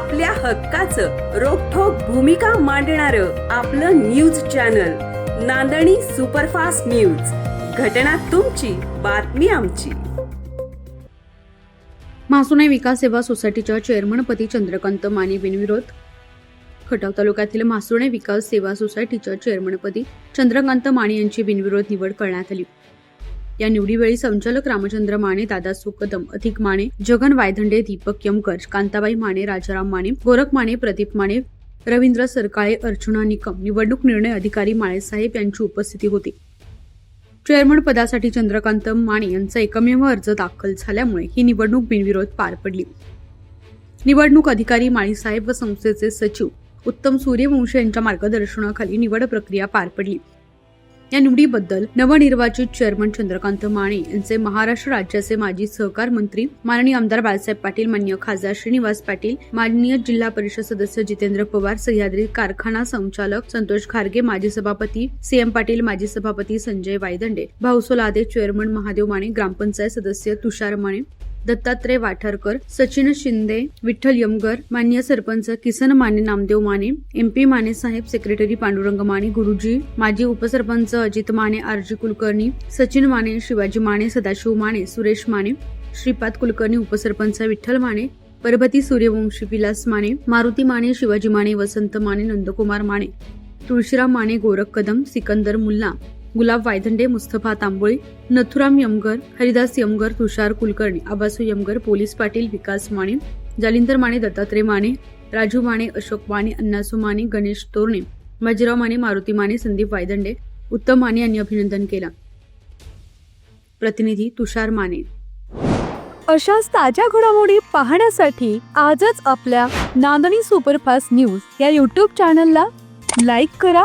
आपल्या हक्काचं रोखोक भूमिका मांडणार आपलं news channel Nandani superfast news. घटना तुमची बातमी आमची. म्हासुणे विकास सेवा सोसायटीच्या चेअरमनपदी चंद्रकांत माने बिनविरोध. खटाव तालुक्यातील मासुणे विकास सेवा सोसायटीच्या चेअरमनपदी चंद्रकांत माने यांची बिनविरोध निवड करण्यात आली. या निवडीवेळी संचालक रामचंद्र माने दादा सुकदम अधिक माने जगन वायधंडे दीपक यमकर कांताबाई माने राजाराम माने गोरख माने प्रदीप माने रवींद्र सरकाळे अर्चना निकम निवडणूक निर्णय अधिकारी माळेसाहेब यांची उपस्थिती होती. चेअरमन पदासाठी चंद्रकांत माने यांचा एकमेव अर्ज दाखल झाल्यामुळे ही निवडणूक बिनविरोध पार पडली. निवडणूक अधिकारी माळीसाहेब व संस्थेचे सचिव उत्तम सूर्यवंशी यांच्या मार्गदर्शनाखाली निवड प्रक्रिया पार पडली. या निवडीबद्दल नवनिर्वाचित चेअरमन चंद्रकांत माने यांचे महाराष्ट्र राज्याचे माजी सहकार मंत्री माननीय आमदार बाळासाहेब पाटील मान्य खासदार श्रीनिवास पाटील माननीय जिल्हा परिषद सदस्य जितेंद्र पवार सह्याद्री कारखाना संचालक संतोष खारगे माजी सभापती सीएम पाटील माजी सभापती संजय वायदंडे भाऊसोलादे चेअरमन महादेव माने ग्रामपंचायत सदस्य तुषार माने दत्तात्रय वाठारकर सचिन शिंदे विठ्ठल यमगर मान्य सरपंच किसन माने नामदेव माने एमपी माने साहेब सेक्रेटरी पांडुरंग माने गुरुजी माजी उपसरपंच अजित माने आरजी कुलकर्णी सचिन माने शिवाजी माने सदाशिव माने सुरेश माने श्रीपाद कुलकर्णी उपसरपंच विठ्ठल माने परभती सूर्यवंशी विलास माने मारुती माने शिवाजी माने वसंत माने नंदकुमार माने तुळशीराम माने गोरख कदम सिकंदर मुल्ला गुलाब वायदंडे मुस्तफा तांबोळी नथुराम यमगर हरिदास यमगर तुषार कुलकर्णी आबासू यमगर पोलीस पाटील विकास माने जालिंदर माने दत्तात्रय माने राजू माने अशोक माने अन्नासू माने गणेश तोरणे बाजीराव माने मारुती माने संदीप वायदंडे उत्तम माने यांनी अभिनंदन केलं. प्रतिनिधी तुषार माने. अशाच ताज्या घडामोडी पाहण्यासाठी आजच आपल्या नांदणी सुपरफास्ट न्यूज या यूट्यूब चॅनलला लाईक करा